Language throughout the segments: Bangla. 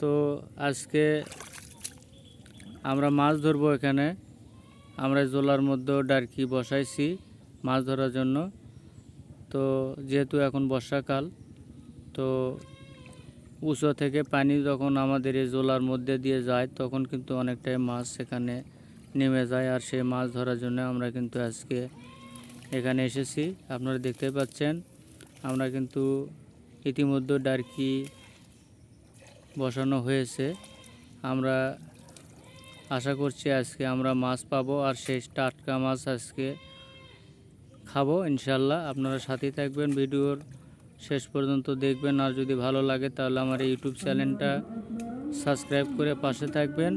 তো আজকে আমরা মাছ ধরবো এখানে। আমরা জোলার মধ্যেও ডারকি বসাইছি মাছ ধরার জন্য। তো যেহেতু এখন বর্ষাকাল, তো উঁচু থেকে পানি যখন আমাদের এই জোলার মধ্যে দিয়ে যায়, তখন কিন্তু অনেকটাই মাছ সেখানে নেমে যায়। আর সেই মাছ ধরার জন্য আমরা কিন্তু আজকে এখানে এসেছি। আপনারা দেখতে পাচ্ছেন, আমরা কিন্তু ইতিমধ্যে ডারকি বসানো হয়েছে। আমরা আশা করছি আজকে আমরা মাছ পাবো আর সেই টাটকা মাছ আজকে খাব ইনশাল্লাহ আপনারা সাথেই থাকবেন ভিডিওর শেষ পর্যন্ত দেখবেন। আর যদি ভালো লাগে তাহলে আমার ইউটিউব চ্যানেলটা সাবস্ক্রাইব করে পাশে থাকবেন।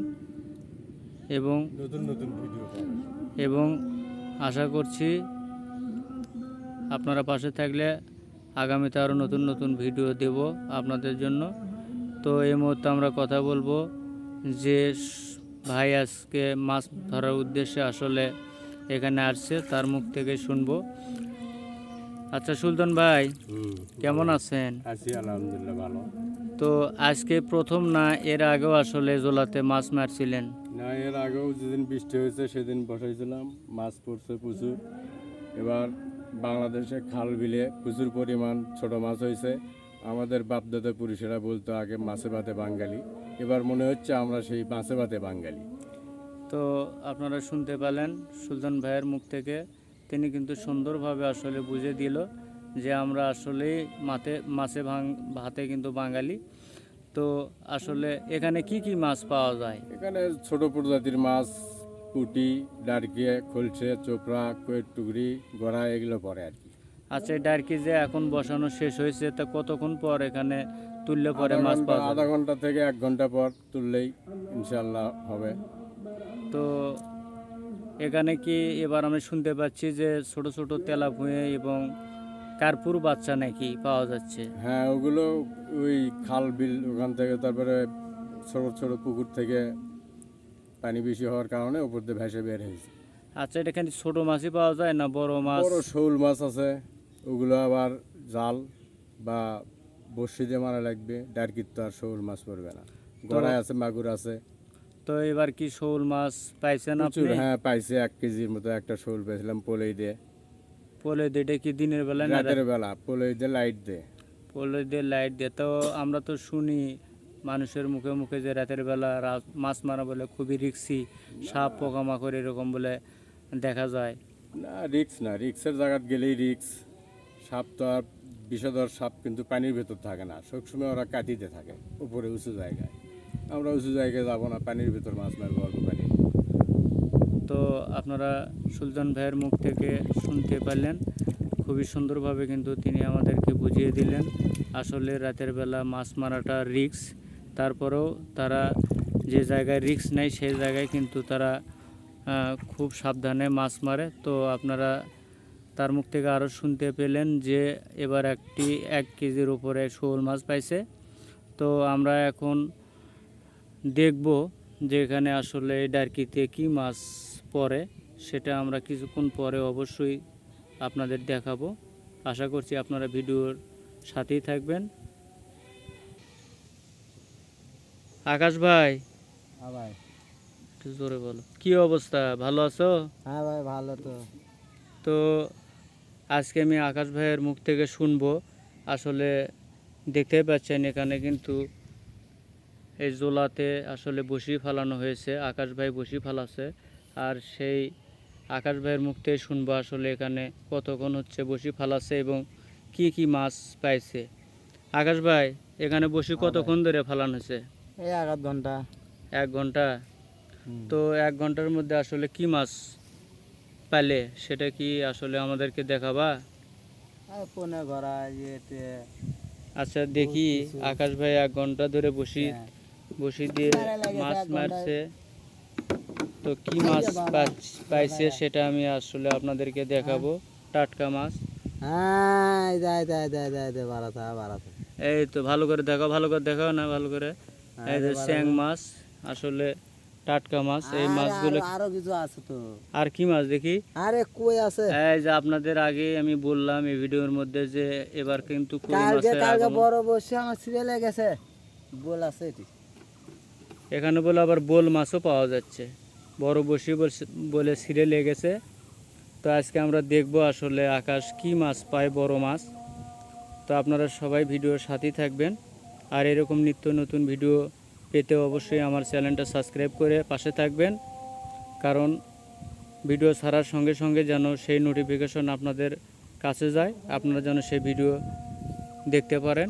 এবং নতুন নতুন ভিডিও এবং আশা করছি আপনারা পাশে থাকলে আগামীতে আরও নতুন নতুন ভিডিও দেব আপনাদের জন্য। তো এই মুহূর্তে আমরা কথা বলব যে ভাই আজকে মাছ ধরার উদ্দেশ্যে আসলে এখানে আসছে তার মুখ থেকে শুনব। আচ্ছা সুলতান ভাই কেমন আছেন? আছি আলহামদুলিল্লাহ ভালো। তো আজকে প্রথম না এর আগেও আসলে জোলাতে মাছ মারছিলেন? না এর আগেও যেদিন বৃষ্টি হয়েছে সেদিন বসাইছিলাম। মাছ পড়ছে প্রচুর। এবার বাংলাদেশে খাল বিলে প্রচুর পরিমাণ ছোট মাছ হয়েছে। আমাদের বাপদাদা পুরুষেরা বলতো আগে মাছে ভাতে বাঙালি। এবার মনে হচ্ছে আমরা সেই মাছে ভাতে বাঙালি। তো আপনারা শুনতে পেলেন সুলতান ভাইয়ের মুখ থেকে। তিনি কিন্তু সুন্দরভাবে আসলে বুঝে দিল যে আমরা আসলেই মাতে মাছে ভাং ভাতে কিন্তু বাঙালি। তো আসলে এখানে কি কি মাছ পাওয়া যায়? এখানে ছোট প্রজাতির মাছ পুটি ডারকিয়ে খলছে চোপড়া কয়ের টুকরি গড়া এগুলো পড়ে আর কি। আচ্ছা এটা আর কি যে এখন বসানো শেষ হয়েছে তা কতক্ষণ পর এখানে তুললে পরে মাছ পাওয়া আধা ঘণ্টা থেকে এক ঘণ্টা পর তুললেই ইনশাল্লাহ হবে। তো এখানে কি এবার আমি শুনতে পাচ্ছি যে ছোট ছোট তেলা ভুঁয়ে এবং কার্পুর বাচ্চা নাকি পাওয়া যাচ্ছে? হ্যাঁ ওগুলো ওই খাল বিল ওখান থেকে তারপরে ছোট ছোট পুকুর থেকে পানি বেশি হওয়ার কারণে উপর দিয়ে ভেসে বের হয়েছে। আচ্ছা এটা এখানে ছোট মাছই পাওয়া যায় না বড় মাছ? বড় শৌল মাছ আছে। ওগুলো আবার জাল বা বড়শি দিয়ে মারা লাগবে ডারকির তো আর শৌল মাছ পড়বে না। গড়াই আছে মাগুর আছে। তো এবার কি শোল মাছ পাইছেন প্রচুর আপনি হ্যাঁ পাইছে এক কেজির মতো একটা শৌল পেয়েছিলাম পোলই দিয়ে। পোলে দিটা কি দিনের বেলা না রাতের বেলা পোলই দিয়ে লাইট দিয়ে। পোলে দিয়ে লাইট দিয়ে তো আমরা তো শুনি মানুষের মুখে মুখে যে রাতের বেলা মাছ মারা বলে খুবই রিক্সি সাপ পোকামাকড় এরকম বলে দেখা যায়। না রিক্স না রিক্সের জায়গাত গেলেই রিক্স। সাপ তো আর বিষধর সাপ কিন্তু পানির ভেতর থাকে না। সবসময় ওরা কাটিতে থাকে, উপরে উঁচু জায়গায়। আমরা উঁচু জায়গায় যাব না, পানির ভেতর মাছ মারবো অল্প পানি। তো আপনারা সুলতান ভাইয়ের মুখ থেকে শুনতে পারলেন, খুবই সুন্দরভাবে কিন্তু তিনি আমাদেরকে বুঝিয়ে দিলেন, আসলে রাতের বেলা মাছ মারাটা রিক্স তারপরেও তারা যে জায়গায় রিক্স নেয়, সেই জায়গায় কিন্তু তারা খুব সাবধানে মাছ মারে। তো আপনারা তার মুখ থেকে আরও শুনতে পেলেন যে এবার একটি এক কেজির উপরে শোল মাছ পাইছে। তো আমরা এখন দেখব যে এখানে আসলে এই ডারকিতে কি মাছ পড়ে সেটা আমরা কিছুক্ষণ পরে অবশ্যই আপনাদের দেখাবো। আশা করছি আপনারা ভিডিওর সাথেই থাকবেন। আকাশ ভাই। হ্যাঁ ভাই। একটু জোরে বলো। কি অবস্থা? ভালো আছো? হ্যাঁ ভাই ভালো তো। তো আজকে আমি আকাশ ভাইয়ের মুখ থেকে শুনব। আসলে দেখতেই পাচ্ছেন এখানে কিন্তু এই জোলাতে আসলে বসি ফালানো হয়েছে আকাশ ভাই বসি ফালাছে আর সেই আকাশ ভাইয়ের মুখ থেকে শুনব আসলে এখানে কতক্ষণ হচ্ছে বসি ফালাছে এবং কি কি মাছ পাইছে। আকাশ ভাই এখানে বসি হ্যাঁ কতক্ষণ ধরে ফালানো হয়েছে? এই এক ঘণ্টা। এক ঘণ্টা? তো এক ঘণ্টার মধ্যে আসলে কি মাছ পেলে সেটা কি আসলে আমাদেরকে দেখাবা? ঘরা ইয়েতে। আচ্ছা দেখি আকাশ ভাই এক ঘণ্টা ধরে বসি হ্যাঁ। বসি দিয়ে মাছ মারছে। তো কি মাছ পাইছে সেটা আমি আসলে আপনাদেরকে দেখাবো। টাটকা মাছ। হ্যাঁ এই তো ভালো করে দেখাও ভালো করে দেখাও না ভালো করে। এই যে স্যাং মাছ আসলে টাটকা মাছ এই মাছগুলো আরো- কিছু আছে তো। আর কি মাছ দেখি? আরে কই আছে? এই যে আপনাদের আগে আমি বললাম এই ভিডিওর মধ্যে যে এবার কিন্তু কই মাছের কালকে। বড় বসে আমার সিরিয়ালে গেছে। বল আছে এটি। এখানে বলে আবার বোল মাছও পাওয়া যাচ্ছে। বড় বসি বলে ছিঁড়ে লেগেছে তো আজকে আমরা দেখব আসলে আকাশ কি মাছ পায় বড় মাছ। তো আপনারা সবাই ভিডিওর সাথেই থাকবেন। আর এরকম নিত্য নতুন ভিডিও পেতে অবশ্যই আমার চ্যানেলটা সাবস্ক্রাইব করে পাশে থাকবেন। কারণ ভিডিও ছাড়ার সঙ্গে সঙ্গে যেন সেই নোটিফিকেশন আপনাদের কাছে যায়, আপনারা যেন সেই ভিডিও দেখতে পারেন।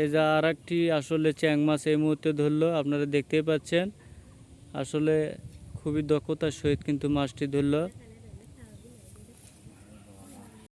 এই যে আর একটি আসলে চ্যাং মাছ এই মুহূর্তে ধরলো, আপনারা দেখতেই পাচ্ছেন। আসলে খুবই দক্ষতার সহিত কিন্তু মাছটি ধরলো।